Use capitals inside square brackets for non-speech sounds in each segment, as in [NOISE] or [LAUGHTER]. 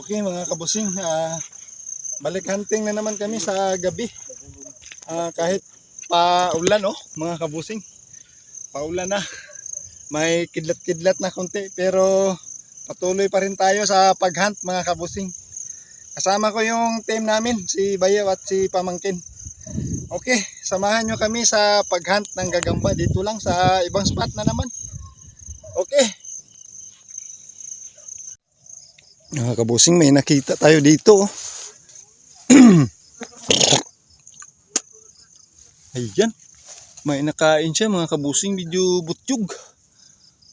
Okay mga kabusing, ah, balik hunting na naman kami sa gabi. Ah, kahit paulan oh, mga kabusing. Paulan na. May kidlat-kidlat na konti pero patuloy pa rin tayo sa paghunt mga kabusing. Kasama ko yung team namin, si Bayaw at si Pamangkin. Okay, samahan nyo kami sa paghunt ng gagamba dito lang sa ibang spot na naman. Okay. Mga kabusing, may nakita tayo dito. [CLEARS THROAT] Ayan. May nakain siya mga kabusing, medyo butyog.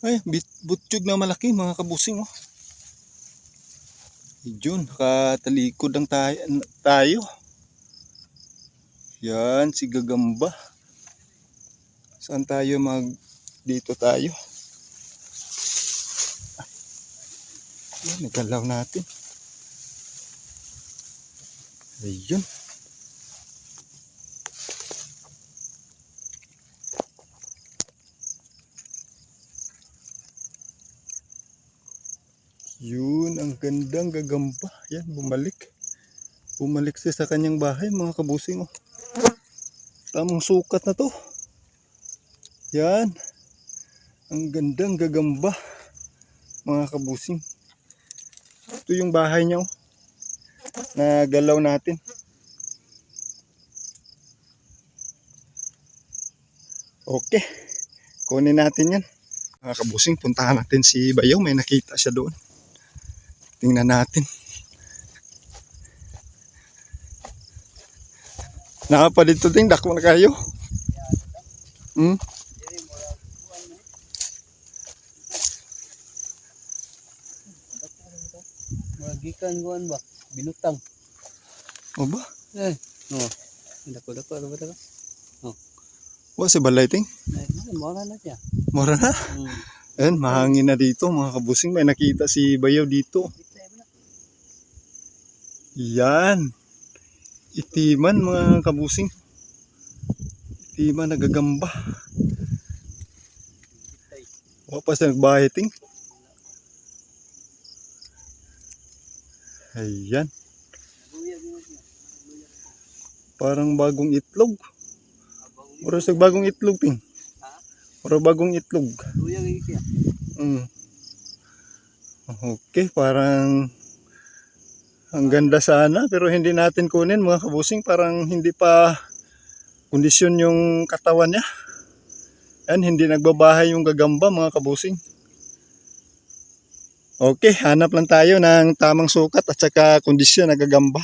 Ay, butyog na malaki mga kabusing. Oh. Yun, nakatalikod ang tayo. tayo. Yan, si Gagamba. Saan tayo mag... Dito tayo. Yan, nagalaw natin. Ayun. Yun, ang gandang gagamba. Yan, bumalik. Bumalik siya sa kanyang bahay, mga kabusing. Oh. Tamang sukat na to. Yan. Ang gandang gagamba, mga kabusing. Ito yung bahay niya, oh. Na galaw natin. Okay. Kunin natin yan. Mga kabusing, puntahan natin si Bayaw. May nakita siya doon. Tingnan natin. Napa dito ting dako na kayo. Hmm? Magikan kuan ba? Binutang. O ba? Eh, oh. Dako dako ano ba ta? Wa si balay ting. Eh, mora na siya. Mura na. Hmm. Ayan, mahangin na dito mga kabusing. May nakita si Bayaw dito. Yan. Itiman mga kabusing. Itiman nagagamba. Wa pa siya nagbahay ting. Ayan. Parang bagong itlog. Mura sa bagong itlog ting. Mura bagong itlog. Mm. Okay, parang ang ganda sana pero hindi natin kunin mga kabusing parang hindi pa kondisyon yung katawan niya. Yan, hindi nagbabahay yung gagamba mga kabusing. Okay, hanap lang tayo ng tamang sukat at saka kondisyon na gagamba.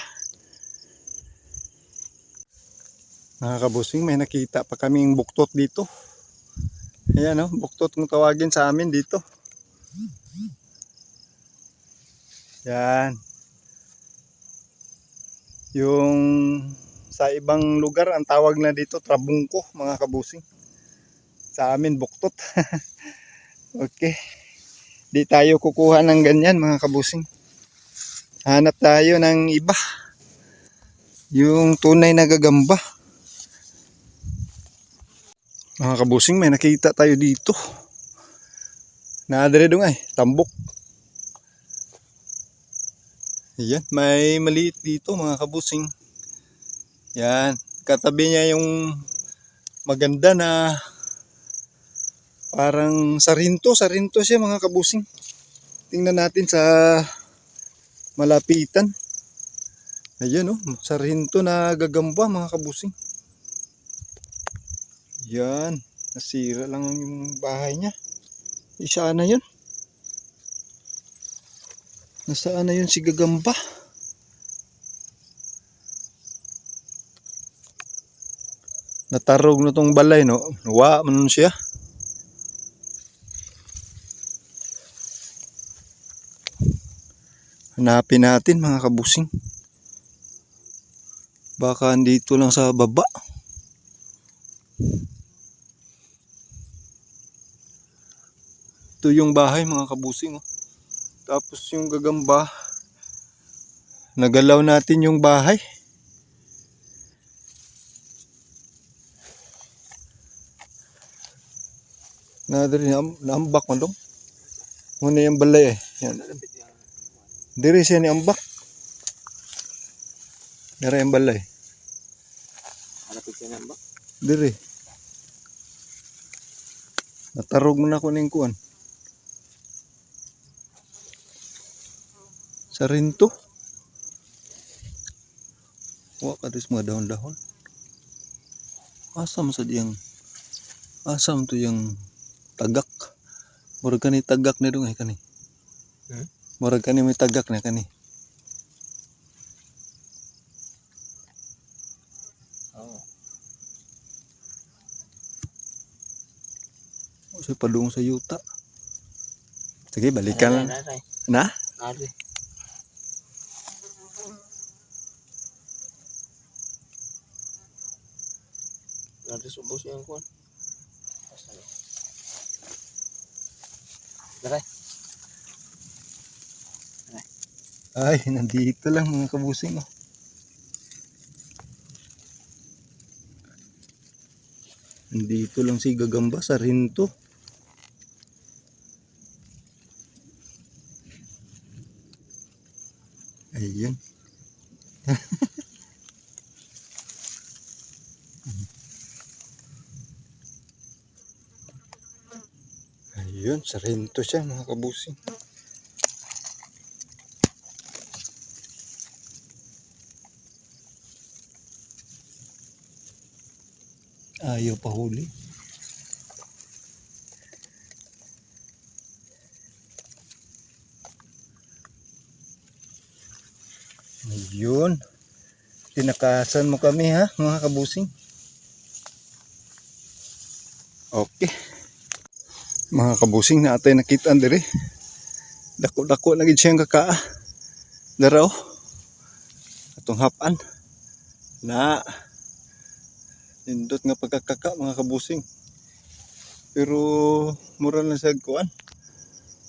Mga kabusing, may nakita pa kaming buktot dito. Ayan oh, buktot kung tawagin sa amin dito. Yan. Yung sa ibang lugar ang tawag na dito trabungko mga kabusing. Sa amin buktot. [LAUGHS] okay. Di tayo kukuha ng ganyan mga kabusing. Hanap tayo ng iba. Yung tunay na gagamba. Mga kabusing, may nakita tayo dito. Naadre dong ay, tambok. Yan, may maliit dito mga kabusing. Yan, katabi niya yung maganda na parang sarinto, sarinto siya mga kabusing. Tingnan natin sa malapitan. Ayan oh, sarinto na gagamba mga kabusing. Yan. Nasira lang yung bahay niya. Isa na yun. Nasaan na yun si Gagamba? Natarog na tong balay, no? Wa, manon siya. Hanapin natin mga kabusing. Baka andito lang sa baba. Ito yung bahay mga kabusing. Oh. Tapos yung gagamba, nagalaw natin yung bahay. Nadiri, naambak mo dong. Muna yung balay eh. Yan. Diri siya ni ambak. Diri ang balay. Hanapin siya nga ba? Diri. Natarog mo na ako ning kuan. Sa rinto. Wa ka mga dahon-dahon. Asam sa diyang asam to yung tagak. Murag kani tagak na dong ay kani. Hmm? Murag kani may tagak na kani. Oo. O sa padung sa yuta. Sige, balikan lang. Na? Ari. Nanti subos yung kuan. Daray. Ay, [LAUGHS] nandito lang mga kabusing. Oh. Nandito lang si Gagamba sa rinto. Ayun. [LAUGHS] Ayun, sa rinto siya mga kabusing. Ayaw pa huli. Ayun. Tinakasan mo kami ha, mga kabusing. Okay. Mga kabusing na atay nakita dire. Dako-dako na gid siyang kakaa. Daraw. Atong hapan. Na Nindot nga pagkakaka mga kabusing. Pero mura na sa kuan.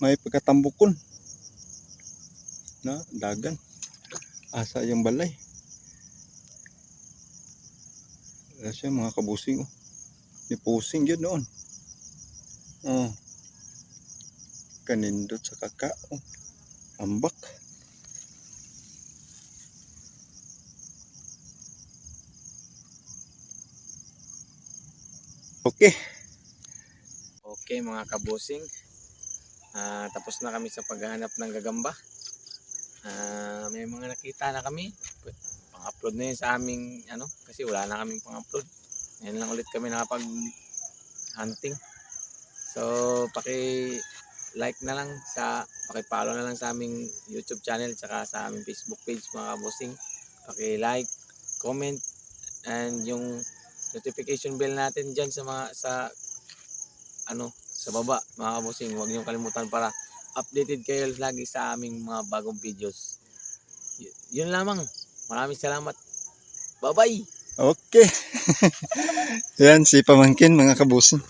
May pagkatambukon. Na dagan. Asa yung balay. Wala mga kabusing. Oh. Ni pusing yun noon. Oh. Kanindot sa kaka. Oh. Ambak. Okay. Okay mga kabusing. Ah, tapos na kami sa paghahanap ng gagamba. Ah, may mga nakita na kami. Pang-upload na yun sa aming ano kasi wala na kaming pang-upload. Ngayon lang ulit kami nakapag hunting. So, paki like na lang sa paki-follow na lang sa aming YouTube channel tsaka sa aming Facebook page mga kabusing. Paki-like, comment and yung notification bell natin diyan sa mga sa ano sa baba mga kabusing huwag niyo kalimutan para updated kayo lagi sa aming mga bagong videos Y- yun lamang maraming salamat bye bye Okay. [LAUGHS] Yan si Pamangkin mga kabusing.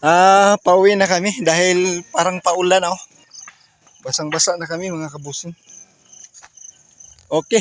Ah, pauwi na kami dahil parang paulan oh. Basang-basa na kami mga kabusing. Okay.